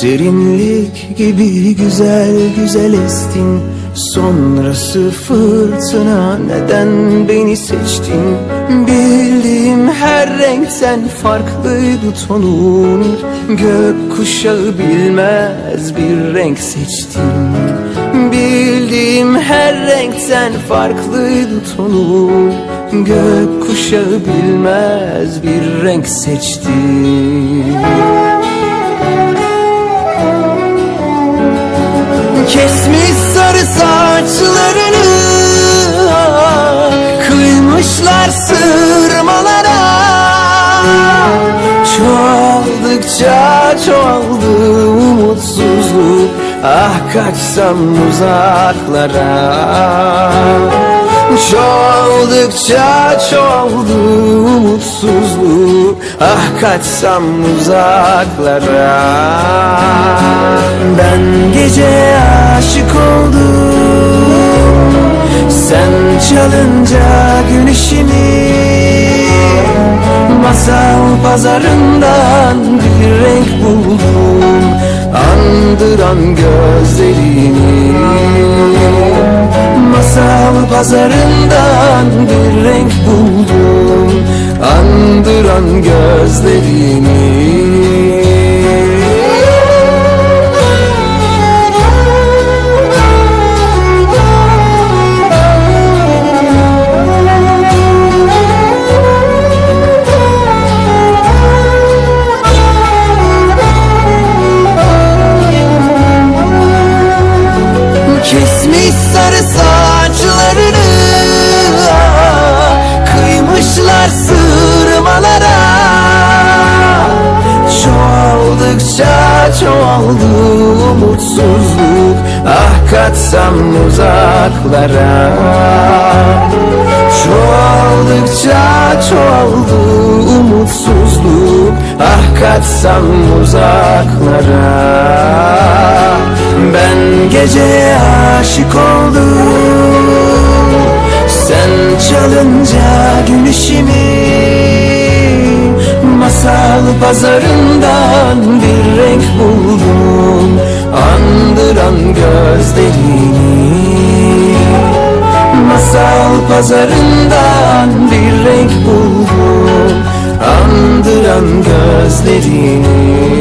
Serinlik gibi güzel güzel estin. Sonrası fırtına neden beni seçtin? Bildiğim her renkten farklıydı tonun Gök kuşağı bilmez bir renk seçtin. Bildiğim her renkten farklıydı tonun Gök kuşağı bilmez bir renk seçtin saçlarını Kıymışlar sırmalara. Çoğaldıkça çoğaldı umutsuzluk. Ah kaçsam uzaklara. Çoğaldıkça çoğaldı umutsuzluk. Ah kaçsam uzaklara. Ben çalınca gün işimi Masal pazarından bir renk buldum Andıran gözlerini Masal pazarından bir renk buldum Andıran gözlerini Çoğaldı umutsuzluk. Ah kaçsam uzaklara. Çoğaldıkça çoğaldı umutsuzluk. Ah kaçsam uzaklara. Ben gece aşık oldum. Sen çalınca gün pazarından bir renk buldum. Andıran gözlerini. Masal pazarından bir renk buldum. Andıran gözlerini